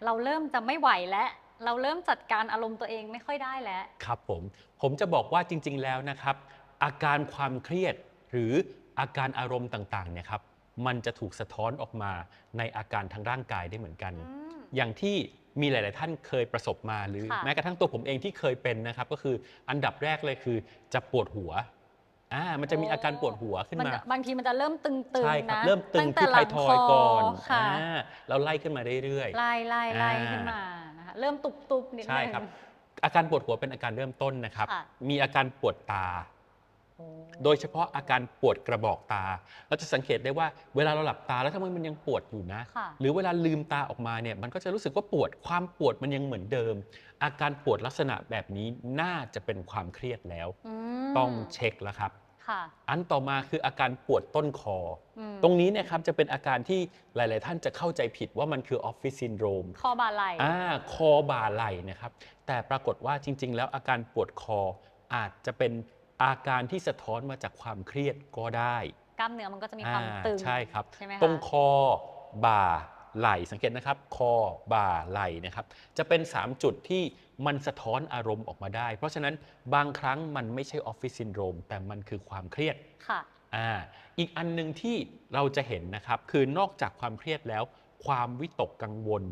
[SPEAKER 1] เราเริ่มจะไม่ไหวแล้วเราเริ่มจัดการอารมณ์ตัวเองไม่ค่อยได้แล้ว
[SPEAKER 2] ครับผม ผมจะบอกว่าจริง ๆ แล้วนะครับ อาการความเครียดหรืออาการอารมณ์ต่างๆเนี่ยครับมันจะถูกสะท้อนออกมาในอาการทางร่างกายได้เหมือนกัน อย่างที่ มีหลาย ๆ ท่านเคยประสบมาหรือ
[SPEAKER 1] ค่ะ
[SPEAKER 2] แม้กระทั่งตัวผมเองที่เคยเป็นนะครับ ก็คืออันดับแรกเลยคือจะปวดหัวอ่ามันจะมีอาการปวดหัวขึ้น
[SPEAKER 1] มัน
[SPEAKER 2] มา
[SPEAKER 1] จะบางทีมันจะเริ่มตึงๆ
[SPEAKER 2] ใช่ครับ
[SPEAKER 1] นะ
[SPEAKER 2] เริ่มตึง
[SPEAKER 1] ตั้
[SPEAKER 2] ที่
[SPEAKER 1] ห
[SPEAKER 2] ไท
[SPEAKER 1] ลั
[SPEAKER 2] ยทอยก่อน
[SPEAKER 1] ค่ะ
[SPEAKER 2] อ่าแล้วไล่ขึ้นมาเรื่อยๆ
[SPEAKER 1] ไล่ไล่ไล่
[SPEAKER 2] อ่า
[SPEAKER 1] ขึ้นมานะคะเริ่มตุบตุบๆนิดนึง
[SPEAKER 2] ใช่ครับ อาการปวดหัวเป็นอาการเริ่มต้นนะครับ
[SPEAKER 1] ค่ะ
[SPEAKER 2] มีอาการปวดตา
[SPEAKER 1] โอ้
[SPEAKER 2] โดยเฉพาะอาการปวดกระบอกตา เราจะสังเกตได้ว่าเวลาเราหลับตาแล้วทำไมมันยังปวดอยู่นะ
[SPEAKER 1] ค่ะ
[SPEAKER 2] หรือเวลาลืมตาออกมาเนี่ยมันก็จะรู้สึกว่าปวดความปวดมันยังเหมือนเดิม อาการปวดลักษณะแบบนี้น่าจะเป็นความเครียดแล้ว
[SPEAKER 1] ม
[SPEAKER 2] ต้องเช็คแล้วครับ
[SPEAKER 1] ค่ะ
[SPEAKER 2] อันต่อมาคืออาการปวดต้นคอ
[SPEAKER 1] อืม
[SPEAKER 2] ตรงนี้เนะครับจะเป็นอาการที่หลาย ๆ ท่านจะเข้าใจผิดว่ามันคือออฟฟิศซินโดรม
[SPEAKER 1] คอบาไหล
[SPEAKER 2] อ่าคอบ่าไหล่นะครับ แต่ปรากฏว่าจริง ๆ แล้วอาการปวดคออาจจะเป็น อาการที่สะท้อนมาจากความเครียดก็ได้
[SPEAKER 1] กล้ามเนื้อมันก็จะมีความ
[SPEAKER 2] อ่า
[SPEAKER 1] ตึง
[SPEAKER 2] ใช่ครับ
[SPEAKER 1] ใช่ไหมคะ
[SPEAKER 2] ตรงคอบ่าไหล่สังเกตนะครับ คอบ่าไหล่นะครับ จะเป็น 3 จุดที่มันสะท้อนอารมณ์ออกมาได้ เพราะฉะนั้นบางครั้งมันไม่ใช่ออฟฟิศซินโดรมแต่มันคือความเครียด
[SPEAKER 1] ค่ะ
[SPEAKER 2] อ่าอีกอันหนึ่งที่เราจะเห็นนะครับ คือนอกจากความเครียดแล้ว ความวิตกกังวล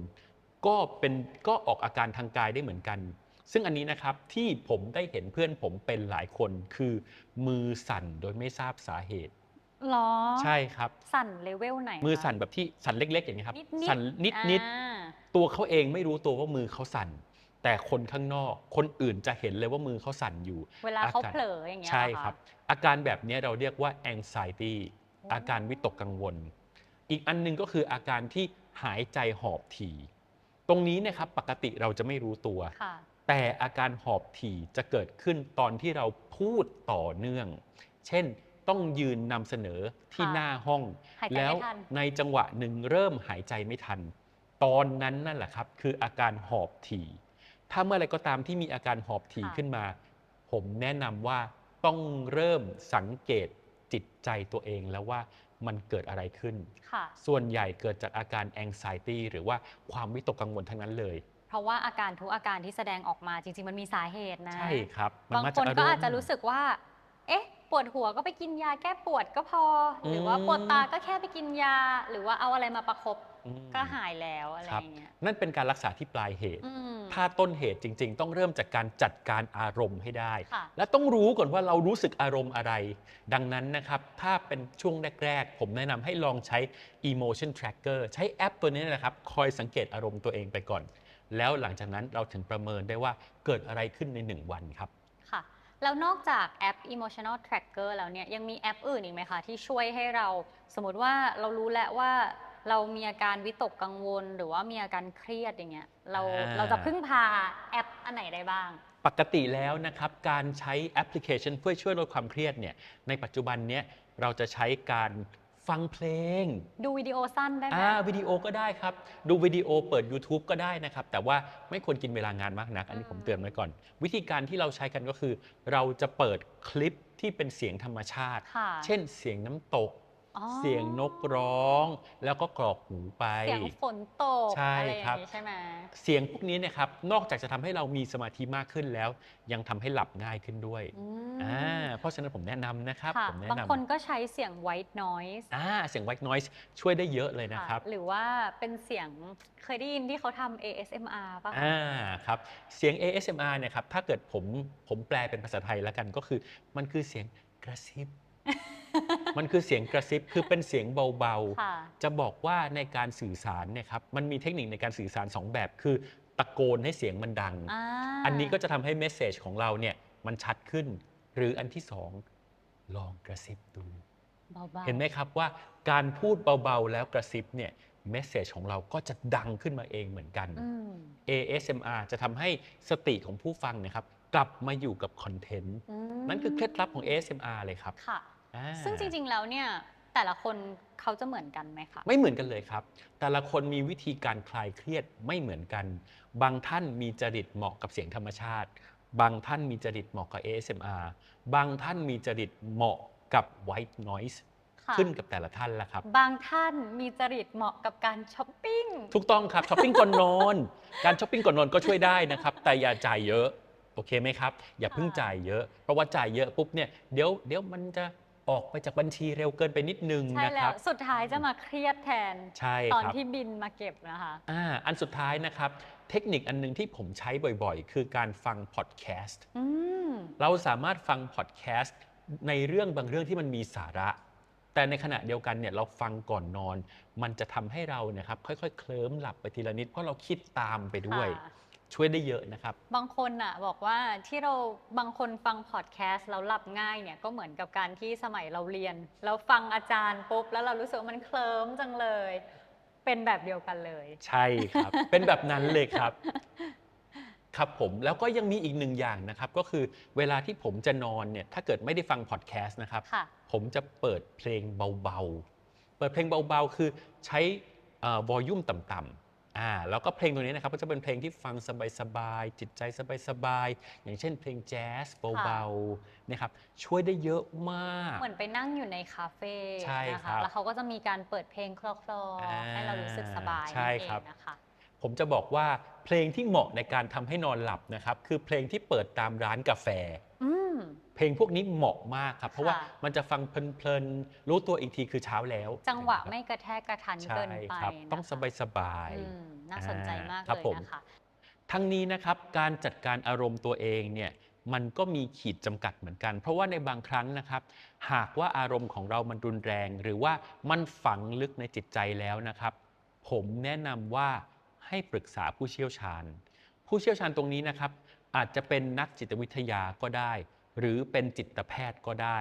[SPEAKER 2] ก็เป็นก็ออกอาการทางกายได้เหมือนกัน ซึ่งอันนี้นะครับที่ผมได้เห็นเพื่อนผมเป็นหลายคนคือมือสั่นโดยไม่ทราบสาเหตุ
[SPEAKER 1] หรอ
[SPEAKER 2] ใช่ครับ
[SPEAKER 1] สั่นเลเวลไหน
[SPEAKER 2] มือ
[SPEAKER 1] คะ
[SPEAKER 2] สั่นแบบที่สั่นเล็ก ๆ อย่างนี้ยครับ
[SPEAKER 1] นิดๆ
[SPEAKER 2] สั่นนิดนิด
[SPEAKER 1] อ่า
[SPEAKER 2] ๆตัวเขาเองไม่รู้ตัวว่ามือเขาสั่น แต่คนข้างนอก คนอื่นจะเห็นเลยว่ามือเขาสั่นอยู่
[SPEAKER 1] เวลาเขา
[SPEAKER 2] อากาศ
[SPEAKER 1] เผลออย่างเงี้ย
[SPEAKER 2] ใช่
[SPEAKER 1] เหอคะ
[SPEAKER 2] ครับ อาการแบบนี้เราเรียกว่า anxiety
[SPEAKER 1] โอ้
[SPEAKER 2] อาการวิตกกังวล อีกอันหนึงก็คืออาการที่หายใจหอบถี่ ตรงนี้เนะครับปกติเราจะไม่รู้ตัว
[SPEAKER 1] ค่ะ
[SPEAKER 2] แต่อาการหอบถี่จะเกิดขึ้นตอนที่เราพูดต่อเนื่อง เช่นต้องยืนนำเสนอที่
[SPEAKER 1] ค่ะ
[SPEAKER 2] หน้าห้อง
[SPEAKER 1] หายใจ
[SPEAKER 2] แล้ว
[SPEAKER 1] ไม่ทัน
[SPEAKER 2] ในจังหวะหนึ่งเริ่มหายใจไม่ทัน ตอนนั้นนั่นแหละครับ คืออาการหอบถี่ ถ้าเมื่อไรก็ตามที่มีอาการหอบถี่
[SPEAKER 1] ค่ะ
[SPEAKER 2] ขึ้นมา ผมแนะนำว่าต้องเริ่มสังเกตจิตใจตัวเองแล้วว่ามันเกิดอะไรขึ้น
[SPEAKER 1] ค่ะ
[SPEAKER 2] ส่วนใหญ่เกิดจากอาการ anxiety หรือว่าความวิตกกังวลทั้งนั้นเลย
[SPEAKER 1] เพ ราะว่าอาการทุกอาการที่แสดงออกมาจริง ๆ มันมีสาเหตุนะ
[SPEAKER 2] ใช่ครับมั
[SPEAKER 1] บาง
[SPEAKER 2] ม
[SPEAKER 1] คน
[SPEAKER 2] รมณ์
[SPEAKER 1] ก็อาจจะรู้สึกว่า เอ๊ะ ปวดหัวก็ไปกินยาแก้ปวดก็พอ หรือว่า
[SPEAKER 2] อืม
[SPEAKER 1] ปวดตาก็แค่ไปกินยา หรือว่าเอาอะไรมาประคบ
[SPEAKER 2] อืม
[SPEAKER 1] ก็หายแล้วอะไร
[SPEAKER 2] ครับ
[SPEAKER 1] อย่างเงี้ย
[SPEAKER 2] นั่นเป็นการรักษาที่ปลายเหตุ
[SPEAKER 1] อืม
[SPEAKER 2] ถ้าต้นเหตุจริง ๆ ต้องเริ่มจากการจัดการอารมณ์ให้ได้
[SPEAKER 1] ค่ะ
[SPEAKER 2] และต้องรู้ก่อนว่าเรารู้สึกอารมณ์อะไร ดังนั้นนะครับ ถ้าเป็นช่วงแรก ๆ ผมแนะนำให้ลองใช้ emotion tracker ใช้แอปตัวนี้นะครับ คอยสังเกตอารมณ์ตัวเองไปก่อน แล้วหลังจากนั้นเราถึงประเมินได้ว่าเกิดอะไรขึ้นในหนึ่งวันครับ
[SPEAKER 1] ค่ะ แล้วนอกจากแอป emotional tracker แล้วเนี่ยยังมีแอปอื่นอีกไหมคะ ที่ช่วยให้เราสมมติว่าเรารู้แล้วว่าเรามีอาการวิตกกังวล หรือว่ามีอาการเครียดอย่างเงี้ยเรา
[SPEAKER 2] อ่า
[SPEAKER 1] เราจะพึ่งพาแอปอันไหนได้บ้าง
[SPEAKER 2] ปกติแล้วนะครับ การใช้แอปพลิเคชันเพื่อช่วยลดความเครียดเนี่ยในปัจจุบันเนี้ยเราจะใช้การ ฟังเพลง
[SPEAKER 1] ดูวิดีโอสั้นได้ไหม
[SPEAKER 2] อ่าวิดีโอก็ได้ครับ ดูวิดีโอเปิด YouTube ก็ได้นะครับ แต่ว่าไม่ควรกินเวลางานมากนัก อันนี้
[SPEAKER 1] อืม
[SPEAKER 2] ผมเตือนไว้ก่อน วิธีการที่เราใช้กันก็คือ เราจะเปิดคลิปที่เป็นเสียงธรรมชาติ
[SPEAKER 1] ค่ะ
[SPEAKER 2] เช่นเสียงน้ำตก
[SPEAKER 1] อ๋อ
[SPEAKER 2] เสียงนกร้อง แล้วก็กรอกหูไป
[SPEAKER 1] เสียงฝนตก
[SPEAKER 2] ใช่
[SPEAKER 1] อะไรอย่า
[SPEAKER 2] ครั
[SPEAKER 1] ง
[SPEAKER 2] บ
[SPEAKER 1] นี้ใช่ไหม
[SPEAKER 2] เสียงพวกนี้เนะครับนอกจากจะทำให้เรามีสมาธิมากขึ้นแล้ว ยังทำให้หลับง่ายขึ้นด้วย
[SPEAKER 1] อืม
[SPEAKER 2] อ่าเพราะฉะนั้นผมแนะนำนะครับ
[SPEAKER 1] ค่ะ
[SPEAKER 2] ผมแนะ
[SPEAKER 1] บาง
[SPEAKER 2] นำ
[SPEAKER 1] คนก็ใช้เสียง white noise
[SPEAKER 2] อ่าเสียง white noise ช่วยได้เยอะเลยนะ
[SPEAKER 1] ค่ะ
[SPEAKER 2] ครับ
[SPEAKER 1] หรือว่าเป็นเสียงเคยได้ยินที่เขาทำ ASMR ป่ะคะ
[SPEAKER 2] อ่าครับเสียง ASMR เนี่ยครับถ้าเกิดผมผมแปลเป็นภาษาไทยแล้วกันก็คือมันคือเสียงกระซิบ มันคือเสียงกระซิบคือเป็นเสียงเบา
[SPEAKER 1] ค่ะ
[SPEAKER 2] ๆจะบอกว่าในการสื่อสารเนี่ยครับมันมีเทคนิคในการสื่อสารสองแบบ คือตะโกนให้เสียงมันดัง
[SPEAKER 1] อ่า
[SPEAKER 2] อันนี้ก็จะทำให้เมสเซจของเราเนี่ยมันชัดขึ้น หรืออันที่สองลองกระซิบดู
[SPEAKER 1] เบาๆ
[SPEAKER 2] เห็นไหมครับว่าการพูดเบาๆแล้วกระซิบเนี่ยเมสเซจของเราก็จะดังขึ้นมาเองเหมือนกัน
[SPEAKER 1] อืม
[SPEAKER 2] ASMR จะทำให้สติของผู้ฟังเนะครับ กลับมาอยู่กับคอนเทนต์
[SPEAKER 1] อืม
[SPEAKER 2] นั่นคือเคล็ดลับของ ASMR เลยครับ
[SPEAKER 1] ค่ะ
[SPEAKER 2] อ่า
[SPEAKER 1] ซึ่งจริง ๆ แล้วเนี่ยแต่ละคนเขาจะเหมือนกันไหมคะ
[SPEAKER 2] ไม่เหมือนกันเลยครับ แต่ละคนมีวิธีการคลายเครียดไม่เหมือนกัน บางท่านมีจริตเหมาะกับเสียงธรรมชาติ บางท่านมีจริตเหมาะกับ ASMR บางท่านมีจริตเหมาะกับ white noise
[SPEAKER 1] ค่ะ
[SPEAKER 2] ขึ้นกับแต่ละท่านละครับ
[SPEAKER 1] บางท่านมีจริตเหมาะกับการช้อปปิ้ง
[SPEAKER 2] ถูกต้องครับช้อปปิ้งก่อนนอน การช้อปปิ้งก่อนนอนก็ช่วยได้นะครับ แต่อย่าจ่ายเยอะ โอเคไหมครับ อย่าเพิ่ง
[SPEAKER 1] ค่ะ
[SPEAKER 2] จ่ายเยอะ เพราะว่าจ่ายเยอะปุ๊บเนี่ยเดี๋ยวเดี๋ยวมันจะ ออกไปจากบัญชีเร็วเกินไปนิดนึง
[SPEAKER 1] ใช่
[SPEAKER 2] นะค
[SPEAKER 1] แล้
[SPEAKER 2] รั
[SPEAKER 1] ว
[SPEAKER 2] บ
[SPEAKER 1] สุดท้ายจะมาเครียดแทน
[SPEAKER 2] ใช่
[SPEAKER 1] ตอน
[SPEAKER 2] ครับ
[SPEAKER 1] ที่บินมาเก็บนะคะ
[SPEAKER 2] อ่าอันสุดท้ายนะครับ เทคนิคอันหนึงที่ผมใช้บ่อยๆ คือการฟังพอดแคสต์
[SPEAKER 1] อืม
[SPEAKER 2] เราสามารถฟังพอดแคสต์ในเรื่องบางเรื่องที่มันมีสาระ แต่ในขณะเดียวกันเนี่ยเราฟังก่อนนอน มันจะทำให้เราเนะครับค่อยๆ เคลิ้มหลับไปทีละนิด เพราะเราคิดตามไปด้วย
[SPEAKER 1] ค่ะ
[SPEAKER 2] ช่วยได้เยอะนะครับ
[SPEAKER 1] บางคนอะบอกว่าที่เราบางคนฟังพอดแคสต์แล้วหลับง่ายเนี่ยก็เหมือนกับการที่สมัยเราเรียนแล้วฟังอาจารย์ปุ๊บแล้วเรารู้สึกว่ามันเคลิ้มจังเลย เป็นแบบเดียวกันเลย
[SPEAKER 2] ใช่ครับ เป็นแบบนั้นเลยครับ ครับผมแล้วก็ยังมีอีกหนึ่งอย่างนะครับ ก็คือเวลาที่ผมจะนอนเนี่ยถ้าเกิดไม่ได้ฟังพอดแคสต์นะครับ
[SPEAKER 1] ค่ะ
[SPEAKER 2] ผมจะเปิดเพลงเบาๆ เปิดเพลงเบาๆ คือใช้วอลลุ่มต่ำๆ อ่าแล้วก็เพลงตัวนี้นะครับก็จะเป็นเพลงที่ฟังสบายๆจิตใจสบายๆอย่างเช่นเพลงแจ๊สเบาๆนะครับช่วยได้เยอะมาก
[SPEAKER 1] เหมือนไปนั่งอยู่ในคาเฟ่
[SPEAKER 2] ใช่
[SPEAKER 1] นะ
[SPEAKER 2] ครั
[SPEAKER 1] คะ
[SPEAKER 2] บ
[SPEAKER 1] แล้วเขาก็จะมีการเปิดเพลงคลอ
[SPEAKER 2] อ่า
[SPEAKER 1] ๆให้เรารู้สึกสบาย
[SPEAKER 2] ใช่
[SPEAKER 1] นั่นเอ
[SPEAKER 2] ครับ
[SPEAKER 1] งนะคะ
[SPEAKER 2] ผมจะบอกว่าเพลงที่เหมาะในการทำให้นอนหลับนะครับ คือเพลงที่เปิดตามร้านกาแฟ
[SPEAKER 1] อืม
[SPEAKER 2] เพลงพวกนี้เหมาะมากครับ เพราะว่า
[SPEAKER 1] ค่ะ
[SPEAKER 2] มันจะฟังเพลินๆ รู้ตัวอีกทีคือเช้าแล้ว
[SPEAKER 1] จังหวะไม่กระแทกกระทัน
[SPEAKER 2] ใช่
[SPEAKER 1] เกินไป
[SPEAKER 2] ครับ
[SPEAKER 1] นะคะ
[SPEAKER 2] ต้องสบาย
[SPEAKER 1] อืมน่าสนใจมาก
[SPEAKER 2] ครั
[SPEAKER 1] เล
[SPEAKER 2] บ
[SPEAKER 1] ย
[SPEAKER 2] ผม
[SPEAKER 1] นะคะ
[SPEAKER 2] ๆทั้งนี้นะครับการจัดการอารมณ์ตัวเองเนี่ยมันก็มีขีดจำกัดเหมือนกัน เพราะว่าในบางครั้งนะครับ หากว่าอารมณ์ของเรามันรุนแรง หรือว่ามันฝังลึกในจิตใจแล้วนะครับ ผมแนะนำว่าให้ปรึกษาผู้เชี่ยวชาญ ผู้เชี่ยวชาญตรงนี้นะครับ อาจจะเป็นนักจิตวิทยาก็ได้ หรือเป็นจิตแพทย์ก็ได้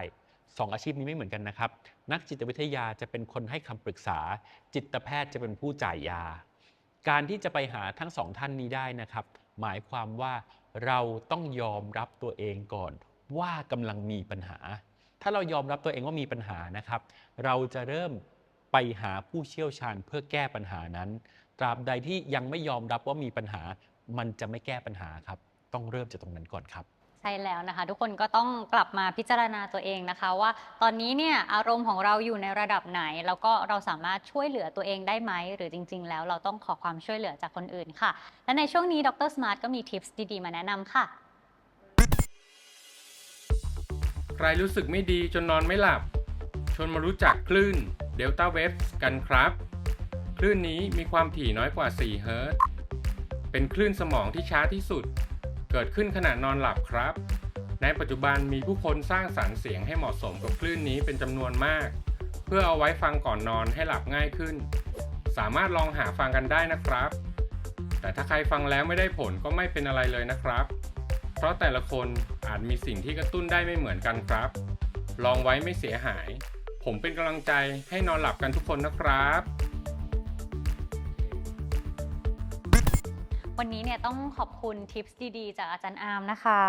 [SPEAKER 2] สองอาชีพนี้ไม่เหมือนกันนะครับ นักจิตวิทยาจะเป็นคนให้คำปรึกษา จิตแพทย์จะเป็นผู้จ่ายยา การที่จะไปหาทั้งสองท่านนี้ได้นะครับ หมายความว่าเราต้องยอมรับตัวเองก่อน ว่ากำลังมีปัญหา ถ้าเรายอมรับตัวเองว่ามีปัญหานะครับ เราจะเริ่มไปหาผู้เชี่ยวชาญเพื่อแก้ปัญหานั้น ตราบใดที่ยังไม่ยอมรับว่ามีปัญหา มันจะไม่แก้ปัญหาครับ ต้องเริ่มจากตรงนั้นก่อนครับ
[SPEAKER 1] ใช่แล้วนะคะ ทุกคนก็ต้องกลับมาพิจารณาตัวเองนะคะ ว่าตอนนี้เนี่ยอารมณ์ของเราอยู่ในระดับไหน แล้วก็เราสามารถช่วยเหลือตัวเองได้ไหม หรือจริง ๆ แล้วเราต้องขอความช่วยเหลือจากคนอื่นค่ะ และในช่วงนี้ดรสมาร์ทก็มีทิปส์ดีๆ มาแนะนำค่ะ
[SPEAKER 3] ใครรู้สึกไม่ดีจนนอนไม่หลับ ชวนมารู้จักคลื่น Delta Waves กันครับ คลื่นนี้มีความถี่น้อยกว่า4เฮิรตซ์เป็นคลื่นสมองที่ช้าที่สุด เกิดขึ้นขณะนอนหลับครับ ในปัจจุบันมีผู้คนสร้างสรรค์เสียงให้เหมาะสมกับคลื่นนี้เป็นจำนวนมาก เพื่อเอาไว้ฟังก่อนนอนให้หลับง่ายขึ้น สามารถลองหาฟังกันได้นะครับ แต่ถ้าใครฟังแล้วไม่ได้ผลก็ไม่เป็นอะไรเลยนะครับ เพราะแต่ละคนอาจมีสิ่งที่กระตุ้นได้ไม่เหมือนกันครับ ลองไว้ไม่เสียหาย ผมเป็นกำลังใจให้นอนหลับกันทุกคนนะครับ
[SPEAKER 1] วันนี้เนี่ยต้องขอบคุณทิปส์ดีๆ จากอาจารย์อาร์มนะคะ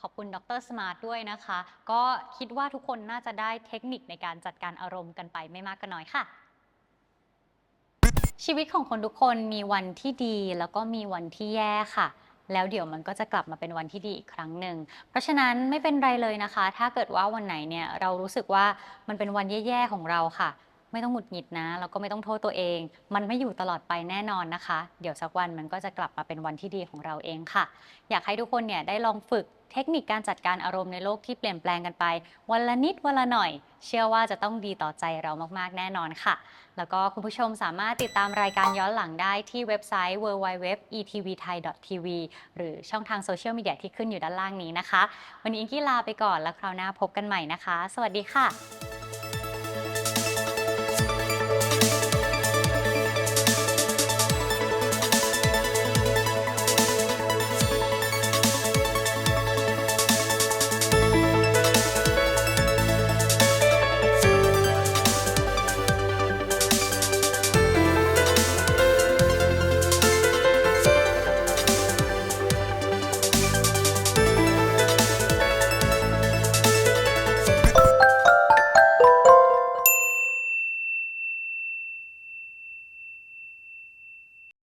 [SPEAKER 1] ขอบคุณดรสมาร์ทด้วยนะคะ ก็คิดว่าทุกคนน่าจะได้เทคนิคในการจัดการอารมณ์กันไปไม่มากก็น้อยค่ะ ชีวิตของคนทุกคนมีวันที่ดีแล้วก็มีวันที่แย่ค่ะแล้วเดี๋ยวมันก็จะกลับมาเป็นวันที่ดีอีกครั้งหนึ่ง เพราะฉะนั้นไม่เป็นไรเลยนะคะ ถ้าเกิดว่าวันไหนเนี่ยเรารู้สึกว่ามันเป็นวันแย่ๆของเราค่ะ ไม่ต้องหงุดหงิดนะ แล้วก็ไม่ต้องโทษตัวเอง มันไม่อยู่ตลอดไปแน่นอนนะคะ เดี๋ยวสักวันมันก็จะกลับมาเป็นวันที่ดีของเราเองค่ะ อยากให้ทุกคนเนี่ยได้ลองฝึกเทคนิคการจัดการอารมณ์ในโลกที่เปลี่ยนแปลงกันไป วันละนิดวันละหน่อย เชื่อว่าจะต้องดีต่อใจเรามากๆแน่นอนค่ะ แล้วก็คุณผู้ชมสามารถติดตามรายการย้อนหลังได้ที่เว็บไซต์ www.etvthai.tv หรือช่องทางโซเชียลมีเดียที่ขึ้นอยู่ด้านล่างนี้นะคะ วันนี้อิงกี้ลาไปก่อนแล้วคราวหน้าพบกันใหม่นะคะ สวัสดีค่ะ